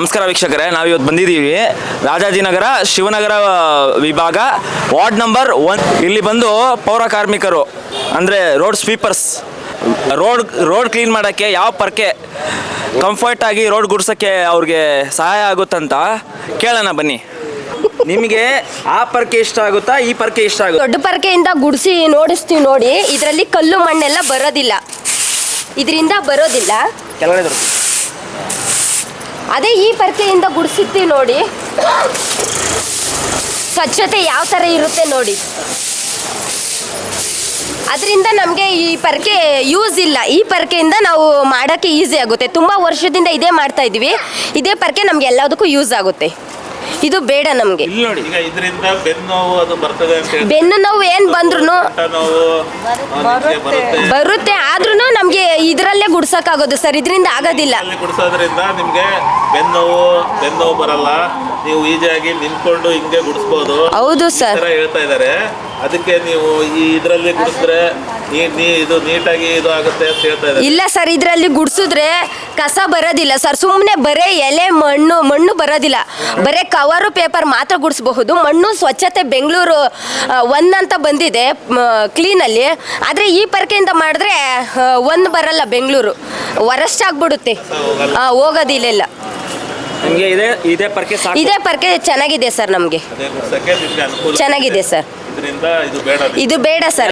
ನಮಸ್ಕಾರ ವೀಕ್ಷಕರೇ ನಾವು ಇವತ್ತು ಬಂದಿದ್ದೀವಿ ರಾಜಾಜಿನಗರ ಶಿವನಗರ ವಿಭಾಗ. Ward number one. ಇಲ್ಲಿ ಬಂದು ಪೌರ ಕಾರ್ಮಿಕರು ಅಂದರೆ road sweepers road road clean ಮಾಡೋಕ್ಕೆ ಯಾವ ಪರ್ಕೆ ಕಂಫರ್ಟ್ ಆಗಿ ರೋಡ್ ಗುಡ್ಸೋಕ್ಕೆ ಅವ್ರಿಗೆ ಸಹಾಯ ಆಗುತ್ತಂತ ಕೇಳೋಣ ಬನ್ನಿ. ನಿಮಗೆ ಆ ಪರ್ಕೆ ಇಷ್ಟ ಆಗುತ್ತಾ ಈ ಪರ್ಕೆ ಇಷ್ಟ ಆಗುತ್ತಾ? ದೊಡ್ಡ ಪರಕೆಯಿಂದ ಗುಡಿಸಿ ನೋಡಿಸ್ತೀವಿ ನೋಡಿ ಇದರಲ್ಲಿ ಕಲ್ಲು ಮಣ್ಣೆಲ್ಲ ಬರೋದಿಲ್ಲ. ಇದರಿಂದ ಬರೋದಿಲ್ಲ. ಕೆಳಗಡೆ. ಅದೇ ಈ ಪರಕೆಯಿಂದ ಗುಡಿಸಿರ್ತೀವಿ ನೋಡಿ. ಸ್ವಚ್ಛತೆ ಯಾವ ಥರ ಇರುತ್ತೆ ನೋಡಿ. ಅದರಿಂದ ನಮಗೆ ಈ ಪರಕೆ ಯೂಸ್ ಇಲ್ಲ. ಈ ಪರಕೆಯಿಂದ ನಾವು ಮಾಡೋಕ್ಕೆ ಈಸಿ ಆಗುತ್ತೆ. ತುಂಬ ವರ್ಷದಿಂದ ಇದೇ ಮಾಡ್ತಾ ಇದ್ದೀವಿ. ಇದೇ ಪರಕೆ ನಮ್ಗೆ ಎಲ್ಲದಕ್ಕೂ ಯೂಸ್ ಆಗುತ್ತೆ. ಇದು ಬೇಡ ನಮಗೆ. ಇಲ್ಲಿ ನೋಡಿ. ಈಗ ಇದರಿಂದ ಬೆನ್ನು ನೋವು ಅದು ಬರ್ತದೆ ಅಂತ ಹೇಳಿ. ಏನು ಬಂದ್ರು ಬರುತ್ತೆ. ಆದ್ರೂ ನಮಗೆ ಇದರಲ್ಲೇ ಗುಡ್ಸಕ್ಕಾಗೋದು ಸರ್ ಇದರಿಂದ ಆಗೋದಿಲ್ಲ. ಅಲ್ಲಿ ಗುಡಿಸೋದ್ರಿಂದ ನಿಮ್ಗೆ ಬೆನ್ನೋವು ಬೆನ್ನೋವು ಬೆನ್ನು ನೋವು ಬರಲ್ಲ ನೀವು ಈಜಿಯಾಗಿ ನಿಂತ್ಕೊಂಡು ಹಿಂಗೆ ಗುಡಿಸ್ಬೋದು. ಹೌದು ಈ ಸರ್. ಹೇಳ್ತಾ ಇದ್ದಾರೆ. ಅದಕ್ಕೆ ನೀವು ಈ ಇದರಲ್ಲಿ ಗುಡಿಸಿದ್ರೆ ನೀ ನೀ ಇದು ನೀಟಾಗಿ ಇದು ಆಗುತ್ತೆ ಅಂತ ಹೇಳ್ತಾ ಇದ್ದಾರೆ. ಇಲ್ಲ ಸರ್ ಇದರಲ್ಲಿ ಗುಡ್ಸಿದ್ರೆ ಕಸ ಬರೋದಿಲ್ಲ ಸರ್. ಸುಮ್ಮನೆ ಬರೇ ಎಲೆ ಮಣ್ಣು ಮಣ್ಣು ಬರೋದಿಲ್ಲ. ಬರೇ ಕವರು ಪೇಪರ್ ಮಾತ್ರ ಗುಡಿಸಬಹುದು. ಮಣ್ಣು ಸ್ವಚ್ಛತೆ ಬೆಂಗಳೂರು ಒಂದ್ ಅಂತ ಬಂದಿದೆ ಕ್ಲೀನಲ್ಲಿ. ಆದರೆ ಈ ಪರಕೆಯಿಂದ ಮಾಡಿದ್ರೆ ಒಂದ್ ಬರಲ್ಲ ಬೆಂಗಳೂರು. ವರಸ್ಟ್ ಆಗ್ಬಿಡುತ್ತೆ. ಆ, ಹೋಗೋದಿಲ್ಲ ಇಲ್ಲ. ನಿಮಗೆ ಇದೇ ಪರಕೆ ಪರ್ಕೆ ಸಾಕು. ಇದೇ ಪರ್ಕೆ ಚೆನ್ನಾಗಿದೆ ಸರ್ ನಮಗೆ. ಅದೇ ಅನುಕೂಲ ಚೆನ್ನಾಗಿದೆ ಸರ್. ಇದರಿಂದ ಇದು ಬೇಡ ಇದು ಬೇಡ ಸರ್.